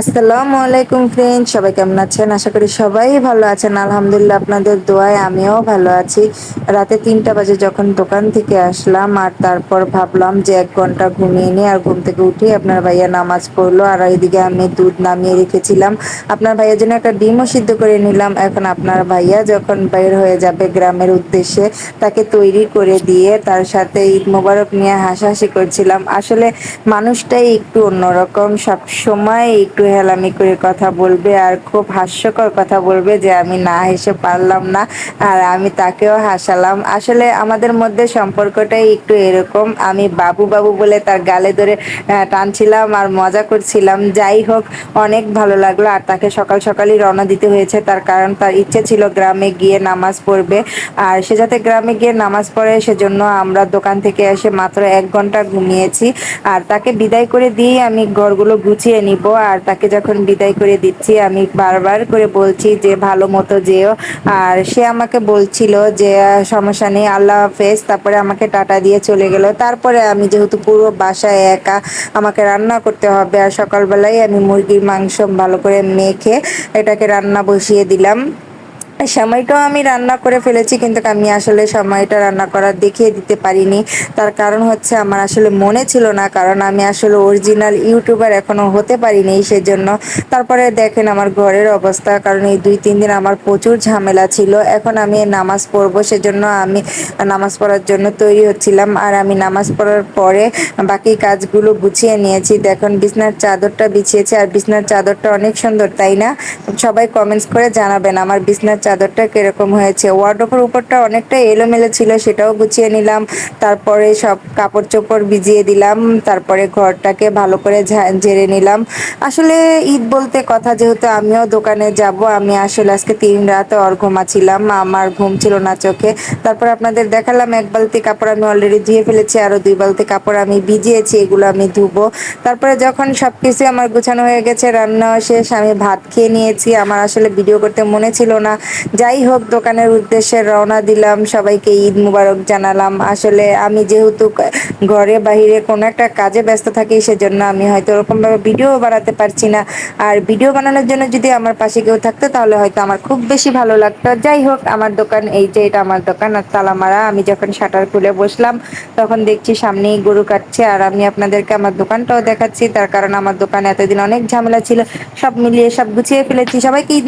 আসসালামু আলাইকুম ফ্রেন্ড সবাই কেমন আছেন? আশা করি সবাই ভালো আছেন। আলহামদুলিল্লাহ আপনাদের দোয়ায় আমিও ভালো আছি। রাতে তিনটা বাজে যখন দোকান থেকে আসলাম আর তারপর ভাবলাম যে এক ঘণ্টা ঘুমিয়ে নিই আর ঘুম থেকে উঠে আপনার ভাইয়া নামাজ পড়ল আর এইদিকে আমি দুধ নামিয়ে রেখেছিলাম। আপনার ভাইয়ের জন্য একটা ডিমও সিদ্ধ করে নিলাম। এখন আপনার ভাইয়া যখন বের হয়ে যাবে গ্রামের উদ্দেশ্যে, তাকে তৈরি করে দিয়ে তার সাথে ঈদ মোবারক নিয়ে হাসাহাসি করছিলাম। আসলে মানুষটাই একটু অন্যরকম। সব সময় একটু হেলামি করে কথা বলবে আর খুব হাস্যকর কথা বলবে যে আমি না হেসে পারলাম না আর আমি তাকেও হাসালাম। আসলে আমাদের মধ্যে সম্পর্কটাই একটু এরকম। আমি বাবু বাবু বলে তার গালে ধরে টানছিলাম আর মজা করছিলাম। যাই হোক, অনেক ভালো লাগল আর তাকে সকাল সকালই রওনা দিতে হয়েছে। তার কারণ তার ইচ্ছে ছিল গ্রামে গিয়ে নামাজ পড়বে। আর সে যাতে গ্রামে গিয়ে নামাজ পড়ে, সেজন্য আমরা দোকান থেকে এসে মাত্র এক ঘণ্টা ঘুমিয়েছি। আর তাকে বিদায় করে দিয়ে আমি ঘরগুলো গুছিয়ে নিব। আর তাকে যখন বিদায় করে দিচ্ছি, আমি বারবার করে বলছি যে ভালো মতো যেও। আর সে আমাকে বলছিল যে, সমস্যা নেই, আল্লাহ হাফেজ। তারপরে আমাকে টাটা দিয়ে চলে গেল। তারপরে আমি যেহেতু পুরো বাসায় একা, আমাকে রান্না করতে হবে। আর সকালবেলায় আমি মুরগির মাংস ভালো করে মেখে এটাকে রান্না বসিয়ে দিলাম। সময়টাও আমি রান্না করে ফেলেছি, কিন্তু আমি আসলে সময়টা রান্না করার দেখিয়ে দিতে পারিনি। তার কারণ হচ্ছে আমার আসলে মনে ছিল না, কারণ আমি আসলে অরিজিনাল ইউটিউবার এখনও হতে পারিনি সেজন্য। তারপরে দেখেন আমার ঘরের অবস্থা, কারণ এই দুই, তিন দিন আমার প্রচুর ঝামেলা ছিল। এখন আমি নামাজ পড়ব সেজন্য আমি নামাজ পড়ার জন্য তৈরি হচ্ছিলাম, আর আমি নামাজ পড়ার পরে বাকি কাজগুলো গুছিয়ে নিয়েছি। দেখুন, বিছনার চাদরটা বিছিয়েছি, আর বিছনার চাদরটা অনেক সুন্দর, তাই না? সবাই কমেন্টস করে জানাবেন, আমার বিছনার চাদরটা কীরকম হয়েছে? ওয়ার্ড্রোপের উপরটা অনেকটা এলোমেলো ছিল, সেটাও গুছিয়ে নিলাম। তারপরে সব কাপড় চোপড় ভিজিয়ে দিলাম। তারপরে ঘরটাকে ভালো করে ঝেড়ে নিলাম। আসলে ঈদ বলতে কথা যেহেতু আমিও দোকানে যাব, আমি আসলে আজকে তিন রাতে অর ঘুমাছিলাম, আমার ঘুম ছিল না চোখে। তারপর আপনাদের দেখালাম, এক বালতি কাপড় আমি অলরেডি ধুয়ে ফেলেছি আরও দুই বালতি কাপড় আমি ভিজিয়েছি, এগুলো আমি ধুবো। তারপরে যখন সব কিছু আমার গুছানো হয়ে গেছে, রান্না শেষ, আমি ভাত খেয়ে নিয়েছি। আমার আসলে ভিডিও করতে মনে ছিল না। যাই হোক, দোকানের উদ্দেশ্যে রওনা দিলাম, সবাইকে ঈদ মুবারক জানালাম। আসলে আমি যেহেতু ঘরে বাহিরে কোনো একটা কাজে ব্যস্ত থাকি, সেজন্য আমি হয়তো ওরকমভাবে ভিডিও বানাতে পারছি না। আর ভিডিও বানানোর জন্য যদি আমার পাশে কেউ থাকতো, তাহলে হয়তো আমার খুব বেশি ভালো লাগতো। যাই হোক, আমার দোকান এই যে, এটা আমার দোকান, আর তালামারা, আমি যখন শাটার খুলে বসলাম, তখন দেখছি সামনেই গরু কাটছে, আর আমি আপনাদেরকে আমার দোকানটাও দেখাচ্ছি। তার কারণ আমার দোকানে এতদিন অনেক ঝামেলা ছিল, সব মিলিয়ে সব গুছিয়ে ফেলেছি। সবাইকে ঈদ